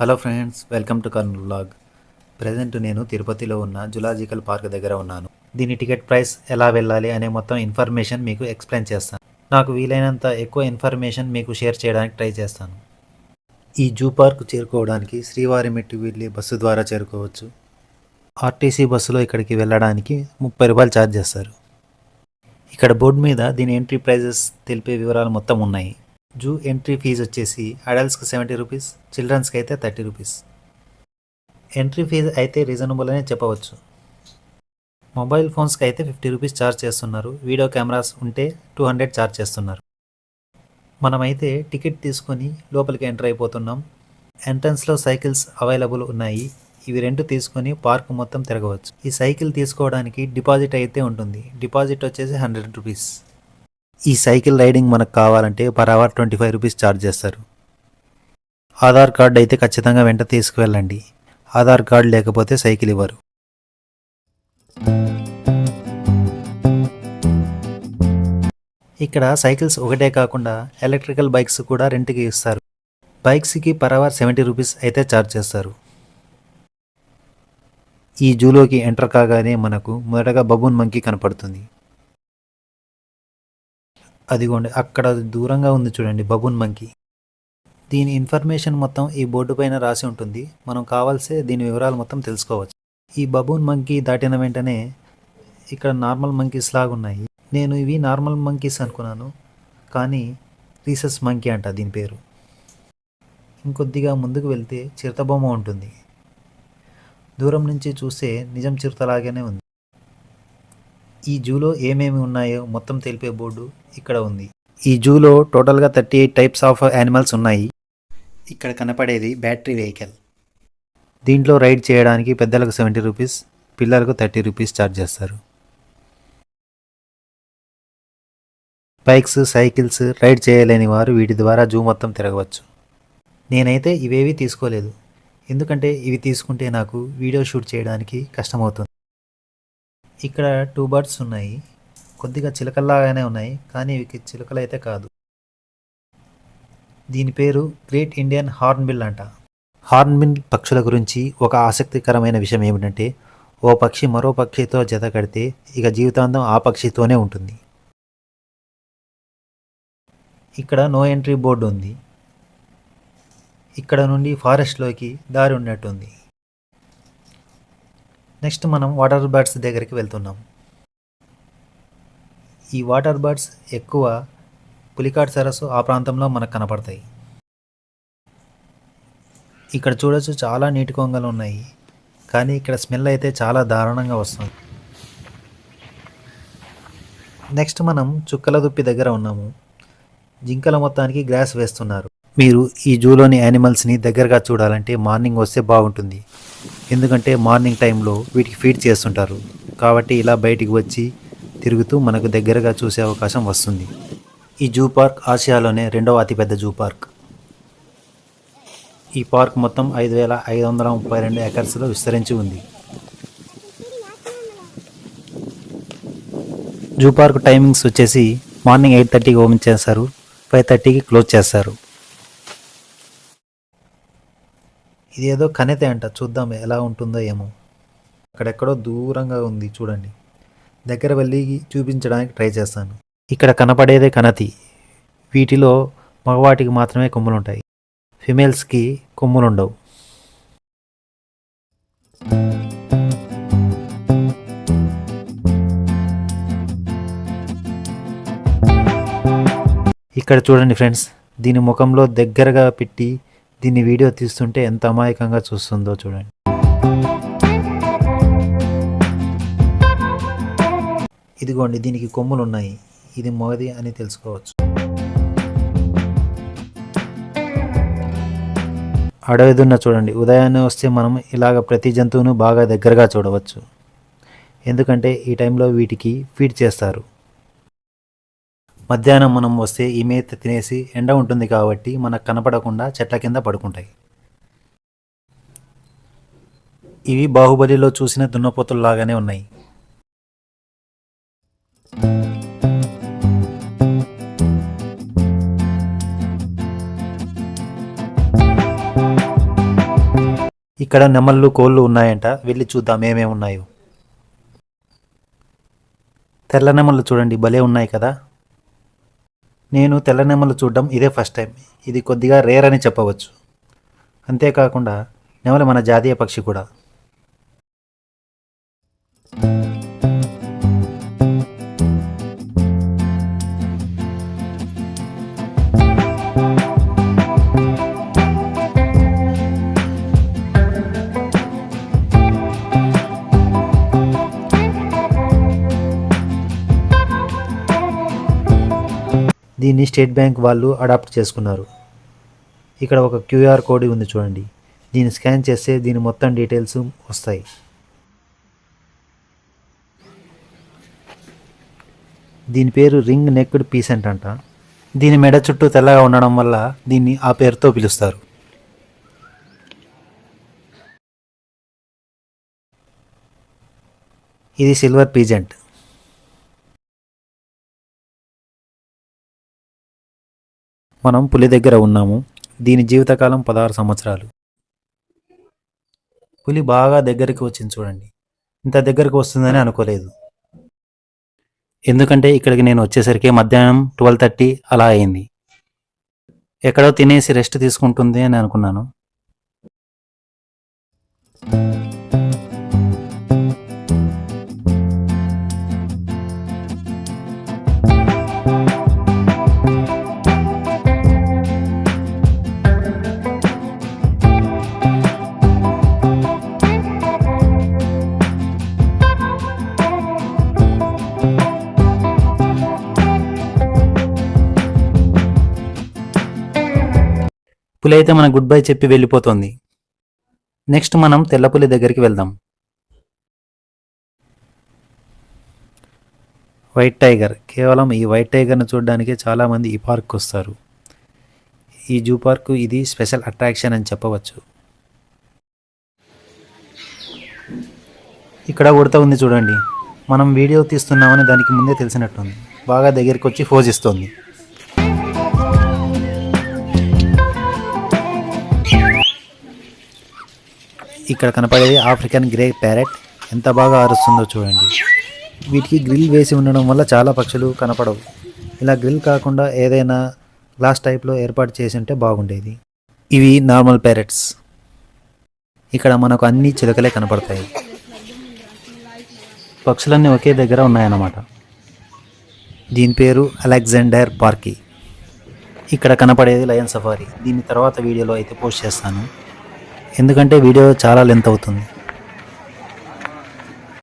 Hello friends welcome to Kurnool blog present నేను తిరుపతిలో ఉన్న జులాజికల్ పార్క్ దగ్గర ఉన్నాను. దీని టికెట్ ప్రైస్ ఎలా వెళ్ళాలి అనే మొత్తం ఇన్ఫర్మేషన్ మీకు ఎక్స్ప్లెయిన్ చేస్తాను. నాకు వీలైనంత ఎక్కువ ఇన్ఫర్మేషన్ మీకు షేర్ చేయడానికి ట్రై చేస్తాను. ఈ జూ పార్క్ చేరుకోవడానికి శ్రీవారిమెట్టు వెళ్ళి బస్సు ద్వారా చేరుకోవచ్చు. ఆర్టీసీ బస్సులో ఇక్కడికి వెళ్ళడానికి ముప్పై రూపాయలు ఛార్జ్ చేస్తారు. ఇక్కడ బోర్డు మీద దీని ఎంట్రీ ప్రైజెస్ తెలిపే వివరాలు మొత్తం ఉన్నాయి. జూ ఎంట్రీ ఫీజు వచ్చేసి అడల్ట్స్కి సెవెంటీ రూపీస్ చిల్డ్రన్స్కి అయితే థర్టీ రూపీస్. ఎంట్రీ ఫీజు అయితే రీజనబుల్ అనే చెప్పవచ్చు. మొబైల్ ఫోన్స్కి అయితే ఫిఫ్టీ రూపీస్ ఛార్జ్ చేస్తున్నారు. వీడియో కెమెరాస్ ఉంటే టూ హండ్రెడ్ ఛార్జ్ చేస్తున్నారు. మనమైతే టికెట్ తీసుకొని లోపలికి ఎంటర్ అయిపోతున్నాం. ఎంట్రన్స్లో సైకిల్స్ అవైలబుల్ ఉన్నాయి. ఇవి రెండు తీసుకొని పార్క్ మొత్తం తిరగవచ్చు. ఈ సైకిల్ తీసుకోవడానికి డిపాజిట్ అయితే ఉంటుంది. డిపాజిట్ వచ్చేసి హండ్రెడ్ రూపీస్. ఈ సైకిల్ రైడింగ్ మనకు కావాలంటే per hour twenty five rupees charge చేస్తారు. ఆధార్ కార్డ్ అయితే ఖచ్చితంగా వెంట తీసుకువెళ్ళండి. ఆధార్ కార్డ్ లేకపోతే సైకిల్ ఇవ్వరు. ఇక్కడ సైకిల్స్ ఒకటే కాకుండా ఎలక్ట్రికల్ బైక్స్ కూడా రెంట్కి ఇస్తారు. బైక్స్కి పర్ అవర్ సెవెంటీ రూపీస్ అయితే ఛార్జ్ చేస్తారు. ఈ జూలోకి ఎంటర్ కాగానే మనకు మొదటగా బబూన్ మంకీ కనపడుతుంది. అదిగోండి అక్కడ దూరంగా ఉంది చూడండి బబూన్ మంకీ. దీని ఇన్ఫర్మేషన్ మొత్తం ఈ బోర్డు పైన రాసి ఉంటుంది. మనం కావాల్సే దీని వివరాలు మొత్తం తెలుసుకోవచ్చు. ఈ బబూన్ మంకీ దాటిన వెంటనే ఇక్కడ నార్మల్ మంకీస్ లాగా ఉన్నాయి. నేను ఇవి నార్మల్ మంకీస్ అనుకున్నాను కానీ రీసెస్ మంకీ అంట దీని పేరు. ఇంకొద్దిగా ముందుకు వెళ్తే చిరుతబొమ్మ ఉంటుంది. దూరం నుంచి చూస్తే నిజం చిరుతలాగానే ఉంది. ఈ జూలో ఏమేమి ఉన్నాయో మొత్తం తెలిపే బోర్డు ఇక్కడ ఉంది. ఈ జూలో టోటల్గా thirty eight types of animals ఉన్నాయి. ఇక్కడ కనపడేది బ్యాటరీ వెహికల్. దీంట్లో రైడ్ చేయడానికి పెద్దలకు సెవెంటీ రూపీస్ పిల్లలకు థర్టీ రూపీస్ ఛార్జ్ చేస్తారు. బైక్స్ సైకిల్స్ రైడ్ చేయలేని వారు వీటి ద్వారా జూ మొత్తం తిరగవచ్చు. నేనైతే ఇవేవి తీసుకోలేదు. ఎందుకంటే ఇవి తీసుకుంటే నాకు వీడియో షూట్ చేయడానికి కష్టమవుతుంది. ఇక్కడ టూ బర్డ్స్ ఉన్నాయి. కొద్దిగా చిలకల్లాగానే ఉన్నాయి కానీ ఇవి చిలకలైతే కాదు. దీని పేరు గ్రేట్ ఇండియన్ హార్న్బిల్ అంట. హార్న్బిల్ పక్షుల గురించి ఒక ఆసక్తికరమైన విషయం ఏమిటంటే ఓ పక్షి మరో పక్షితో జత కడితే ఇక జీవితాంతం ఆ పక్షితోనే ఉంటుంది. ఇక్కడ నో ఎంట్రీ బోర్డు ఉంది. ఇక్కడ నుండి ఫారెస్ట్లోకి దారి ఉన్నట్టుంది. నెక్స్ట్ మనం వాటర్ బర్డ్స్ దగ్గరికి వెళ్తున్నాం. ఈ వాటర్ బర్డ్స్ ఎక్కువ పులికాట్ సరస్సు ఆ ప్రాంతంలో మనకు కనపడతాయి. ఇక్కడ చూడొచ్చు చాలా నీటి కొంగలు ఉన్నాయి. కానీ ఇక్కడ స్మెల్ అయితే చాలా దారుణంగా వస్తుంది. నెక్స్ట్ మనం చుక్కల దుప్పి దగ్గర ఉన్నాము. జింకల మొత్తానికి గ్రాస్ వేస్తున్నారు. మీరు ఈ జూలోని యానిమల్స్ని దగ్గరగా చూడాలంటే మార్నింగ్ వస్తే బాగుంటుంది. ఎందుకంటే మార్నింగ్ టైంలో వీటికి ఫీడ్ చేస్తుంటారు. కాబట్టి ఇలా బయటికి వచ్చి తిరుగుతూ మనకు దగ్గరగా చూసే అవకాశం వస్తుంది. ఈ జూ పార్క్ ఆసియాలోనే రెండవ అతిపెద్ద జూ పార్క్. ఈ పార్క్ మొత్తం ఐదు వేల ఐదు వందల ముప్పై రెండు ఎకర్స్లో విస్తరించి ఉంది. జూ పార్క్ టైమింగ్స్ వచ్చేసి మార్నింగ్ ఎయిట్ థర్టీకి ఓపెన్ చేస్తారు. ఫైవ్ థర్టీకి క్లోజ్ చేస్తారు. ఇది ఏదో కనెతే అంట చూద్దాం ఎలా ఉంటుందో ఏమో. అక్కడెక్కడో దూరంగా ఉంది చూడండి. దగ్గర వెళ్ళి చూపించడానికి ట్రై చేస్తాను. ఇక్కడ కనపడేదే కనతి వీటిలో మగవాటికి మాత్రమే కొమ్ములు ఉంటాయి ఫిమేల్స్కి కొమ్ములు ఉండవు ఇక్కడ చూడండి ఫ్రెండ్స్ దీని ముఖంలో దగ్గరగా పెట్టి దీన్ని వీడియో తీస్తుంటే ఎంత అమాయకంగా చూస్తుందో చూడండి. ఇదిగోండి దీనికి కొమ్ములు ఉన్నాయి ఇది మగది అని తెలుసుకోవచ్చు. అడవిదున్న చూడండి ఉదయాన్నే వస్తే మనం ఇలాగ ప్రతి జంతువును బాగా దగ్గరగా చూడవచ్చు. ఎందుకంటే ఈ టైంలో వీటికి ఫీడ్ చేస్తారు. మధ్యాహ్నం మనం వస్తే ఈ మేత తినేసి ఎండ ఉంటుంది కాబట్టి మనకు కనపడకుండా చెట్ల కింద పడుకుంటాయి. ఇవి బాహుబలిలో చూసిన దున్నపోతుల్లాగానే ఉన్నాయి. ఇక్కడ నెమళ్ళు కోళ్ళు ఉన్నాయంట. వెళ్ళి చూద్దాం ఏమేమి ఉన్నాయో తెల్ల నెమళ్ళు చూడండి భలే ఉన్నాయి కదా. నేను తెల్ల నెమలు చూడడం ఇదే ఫస్ట్ టైం ఇది కొద్దిగా రేర్ అని చెప్పవచ్చు. అంతేకాకుండా నెమలి మన జాతీయ పక్షి కూడా. దీన్ని స్టేట్ బ్యాంక్ వాళ్ళు అడాప్ట్ చేసుకున్నారు. ఇక్కడ ఒక క్యూఆర్ కోడ్ ఉంది చూడండి. దీన్ని స్కాన్ చేస్తే దీని మొత్తం డీటెయిల్స్ వస్తాయి. దీని పేరు రింగ్ నెక్డ్ పీసెంట్ అంట. దీని మెడ చుట్టూ తెల్లగా ఉండడం వల్ల దీన్ని ఆ పేరుతో పిలుస్తారు. ఇది సిల్వర్ పీజెంట్. మనం పులి దగ్గర ఉన్నాము. దీని జీవితకాలం పదహారు సంవత్సరాలు. పులి బాగా దగ్గరికి వచ్చింది చూడండి. ఇంత దగ్గరికి వస్తుందని అనుకోలేదు. ఎందుకంటే ఇక్కడికి నేను వచ్చేసరికి మధ్యాహ్నం ట్వెల్వ్ థర్టీ అలా అయింది. ఎక్కడో తినేసి రెస్ట్ తీసుకుంటుంది అని అనుకున్నాను. పులి అయితే మన గుడ్ బై చెప్పి వెళ్ళిపోతుంది. నెక్స్ట్ మనం తెల్లపులి దగ్గరికి వెళ్దాం. వైట్ టైగర్ కేవలం ఈ వైట్ టైగర్ను చూడడానికే చాలామంది ఈ పార్క్ వస్తారు ఈ జూ పార్కు ఇది స్పెషల్ అట్రాక్షన్ అని చెప్పవచ్చు. ఇక్కడ ఉడత ఉంది చూడండి. మనం వీడియో తీస్తున్నామని దానికి ముందే తెలిసినట్టుంది. బాగా దగ్గరికి వచ్చి ఫోజ్ ఇస్తుంది. ఇక్కడ కనపడేది ఆఫ్రికన్ గ్రే ప్యారెట్. ఎంత బాగా అరుస్తుందో చూడండి. వీటికి గ్రిల్ వేసి ఉండడం వల్ల చాలా పక్షులు కనపడవు. ఇలా గ్రిల్ కాకుండా ఏదైనా గ్లాస్ టైప్లో ఏర్పాటు చేసి ఉంటే బాగుండేది. ఇవి నార్మల్ ప్యారెట్స్. ఇక్కడ మనకు అన్ని చిలకలే కనపడతాయి. పక్షులన్నీ ఒకే దగ్గర ఉన్నాయన్నమాట. దీని పేరు అలెగ్జాండర్ పార్కీ. ఇక్కడ కనపడేది లయన్ సఫారీ. దీని తర్వాత వీడియోలో అయితే పోస్ట్ చేస్తాను. ఎందుకంటే వీడియో చాలా లెంత్ అవుతుంది.